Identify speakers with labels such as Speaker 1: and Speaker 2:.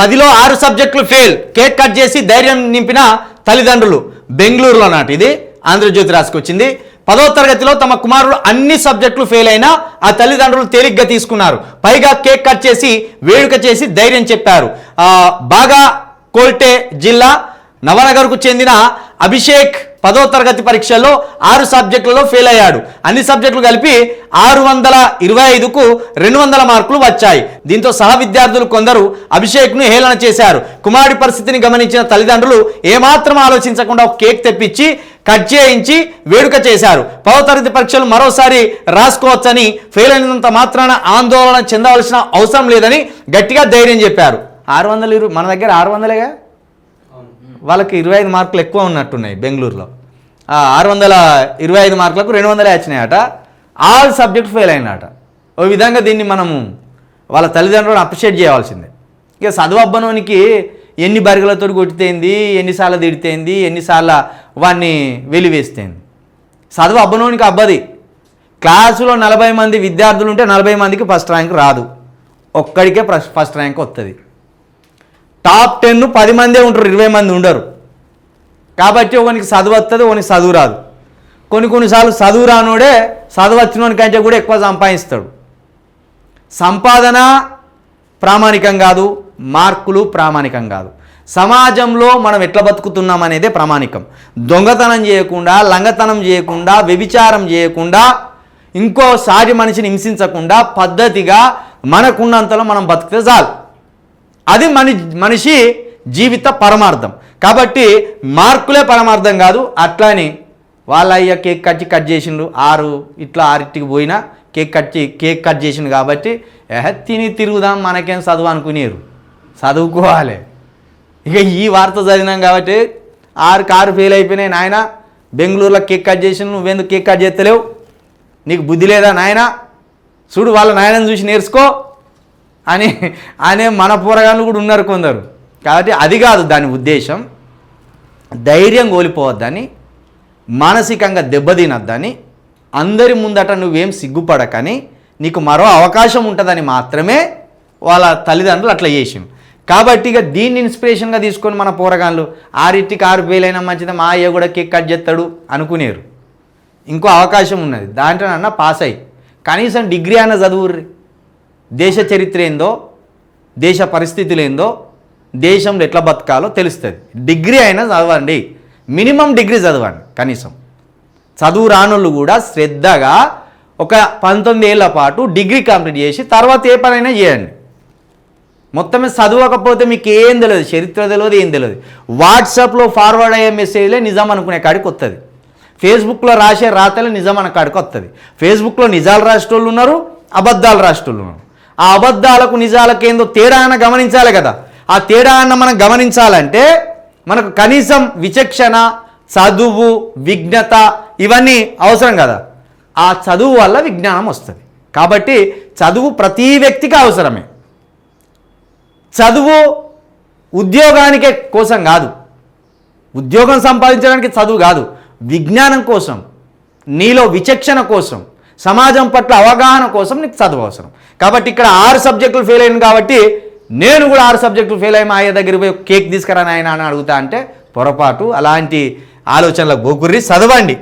Speaker 1: పదిలో ఆరు సబ్జెక్టులు ఫెయిల్. కేక్ కట్ చేసి ధైర్యం నింపిన తల్లిదండ్రులు. బెంగళూరులో నాటి ఇది. ఆంధ్రజ్యోతి రాసుకొచ్చింది. పదో తరగతిలో తమ కుమారుడు అన్ని సబ్జెక్టులు ఫెయిల్ అయినా ఆ తల్లిదండ్రులు తేలిగ్గా తీసుకున్నారు. పైగా కేక్ కట్ చేసి వేడుక చేసి ధైర్యం చెప్పారు. బాగా కోల్టే జిల్లా నవనగర్కు చెందిన అభిషేక్ పదో తరగతి పరీక్షల్లో ఆరు సబ్జెక్టులలో ఫెయిల్ అయ్యాడు. అన్ని సబ్జెక్టులు కలిపి ఆరు వందల ఇరవై ఐదుకు రెండు వందల మార్కులు వచ్చాయి. దీంతో సహ విద్యార్థులు కొందరు అభిషేక్ను హేళన చేశారు. కుమారుడి పరిస్థితిని గమనించిన తల్లిదండ్రులు ఏమాత్రం ఆలోచించకుండా ఒక కేక్ తెప్పించి కట్ చేయించి వేడుక చేశారు. పదో తరగతి పరీక్షలు మరోసారి రాసుకోవచ్చని ఫెయిల్ అయినంత మాత్రాన ఆందోళన చెందవలసిన అవసరం లేదని గట్టిగా ధైర్యం చెప్పారు. ఆరు వందలు ఇరు- మన దగ్గర ఆరు వందలేగా వాళ్ళకి ఇరవై ఐదు మార్కులు ఎక్కువ ఉన్నట్టున్నాయి బెంగళూరులో. ఆరు వందల ఇరవై ఐదు మార్కులకు రెండు వందలే వచ్చినాయట. ఆల్ సబ్జెక్ట్ ఫెయిల్ అయినట ఓ విధంగా దీన్ని మనము వాళ్ళ తల్లిదండ్రులను అప్రిషియేట్ చేయవలసిందే. ఇక చదువు అబ్బనోనికి ఎన్ని బరిగలతో కొట్టితేంది ఎన్నిసార్లు తిడితేంది ఎన్నిసార్లు వాడిని వెలివేస్తేంది చదువు అబ్బనోనికి అబ్బది. క్లాసులో నలభై మంది విద్యార్థులు ఉంటే నలభై మందికి ఫస్ట్ ర్యాంక్ రాదు. ఒక్కడికే ఫస్ట్ ఫస్ట్ ర్యాంక్ వస్తుంది టాప్ టెన్ పది మందే ఉంటారు ఇరవై మంది ఉండరు. కాబట్టి ఒకనికి చదువు వస్తుంది ఒకనికి చదువు రాదు. కొన్ని కొన్నిసార్లు చదువు రానోడే చదువు కంటే కూడా ఎక్కువ సంపాదిస్తాడు. సంపాదన ప్రామాణికం కాదు మార్కులు ప్రామాణికం కాదు. సమాజంలో మనం ఎట్లా బతుకుతున్నాం అనేదే ప్రామాణికం. దొంగతనం చేయకుండా లంగతనం చేయకుండా వ్యభిచారం చేయకుండా ఇంకోసారి మనిషిని హింసించకుండా పద్ధతిగా మనకున్నంతలో మనం బతికితే చాలు. అది మని మనిషి జీవిత పరమార్థం. కాబట్టి మార్కులే పరమార్థం కాదు అట్లాని వాళ్ళ అయ్య కేక్ కట్ కట్ చేసిండు ఆరు ఇట్లా ఆరింటికి పోయినా కేక్ కట్ కేక్ కట్ చేసిండు కాబట్టి ఏహ తిని తిరుగుదాం మనకేం చదువు అనుకునేరు. చదువుకోవాలి. ఇక ఈ వార్త చదివినాం కాబట్టి ఆరు కారు ఫెయిల్ అయిపోయినాయి నాయన. బెంగళూరులో కేక్ కట్ చేసిన నువ్వెందుకు కేక్ కట్ చేస్తలేవు? నీకు బుద్ధి లేదా నాయన? చూడు వాళ్ళ నాయనని చూసి నేర్చుకో. అని అనే మన పోరగాళ్ళు కూడా ఉన్నారు కొందరు. కాబట్టి అది కాదు దాని ఉద్దేశం. ధైర్యం కోల్పోవద్దని మానసికంగా దెబ్బతినద్దని అందరి ముందట నువ్వేం సిగ్గుపడకని నీకు మరో అవకాశం ఉంటుందని మాత్రమే వాళ్ళ తల్లిదండ్రులు అట్లా చేసిండు కాబట్టి ఇక దీన్ని ఇన్స్పిరేషన్గా తీసుకొని మన పోరగాళ్ళు ఆరింటికి ఆరు వేలైనా మంచిది మా అయ్య కూడా కేక్ కట్ చేస్తాడు అనుకునేరు. ఇంకో అవకాశం ఉన్నది. దాంట్లోనన్నా పాస్ అయ్యి. కనీసం డిగ్రీ అయినా చదువుర్రి. దేశ చరిత్ర ఏందో దేశ పరిస్థితులు ఏందో దేశంలో ఎట్లా బతకాలో తెలుస్తుంది. డిగ్రీ అయినా చదవండి. మినిమం డిగ్రీ చదవండి కనీసం. చదువు రానోళ్ళు కూడా శ్రద్ధగా ఒక పంతొమ్మిది ఏళ్ళ పాటు డిగ్రీ కంప్లీట్ చేసి తర్వాత ఏ పనైనా చేయండి. మొత్తమే చదవకపోతే మీకు ఏం తెలియదు చరిత్ర తెలియదు ఏం తెలియదు. వాట్సాప్లో ఫార్వర్డ్ అయ్యే మెసేజ్లే నిజం అనుకునే కాడికి వస్తుంది ఫేస్బుక్లో రాసే రాతలే నిజం అనే కాడికి వస్తుంది ఫేస్బుక్లో నిజాలు రాసేటోళ్ళు ఉన్నారు అబద్ధాలు రాసేటోళ్ళు ఉన్నారు. ఆ అబద్ధాలకు నిజాలకు ఏందో తేడా అన్న గమనించాలి కదా. ఆ తేడా అన్న మనం గమనించాలంటే మనకు కనీసం విచక్షణ చదువు విజ్ఞత ఇవన్నీ అవసరం కదా. ఆ చదువు వల్ల విజ్ఞానం వస్తుంది. కాబట్టి చదువు ప్రతి వ్యక్తికి అవసరమే. చదువు ఉద్యోగానికే కోసం కాదు. ఉద్యోగం సంపాదించడానికి చదువు కాదు. విజ్ఞానం కోసం నీలో విచక్షణ కోసం సమాజం పట్ల అవగాహన కోసం నీకు చదువు అవసరం. కాబట్టి ఇక్కడ ఆరు సబ్జెక్టులు ఫెయిల్ అయ్యాను కాబట్టి నేను కూడా ఆరు సబ్జెక్టులు ఫెయిల్ అయ్యి మా అయ్య దగ్గరికి పోయి కేక్ తీసుకురాని ఆయన అని అడుగుతా అంటే పొరపాటు. అలాంటి ఆలోచనలకు గోకుర్రి చదవండి.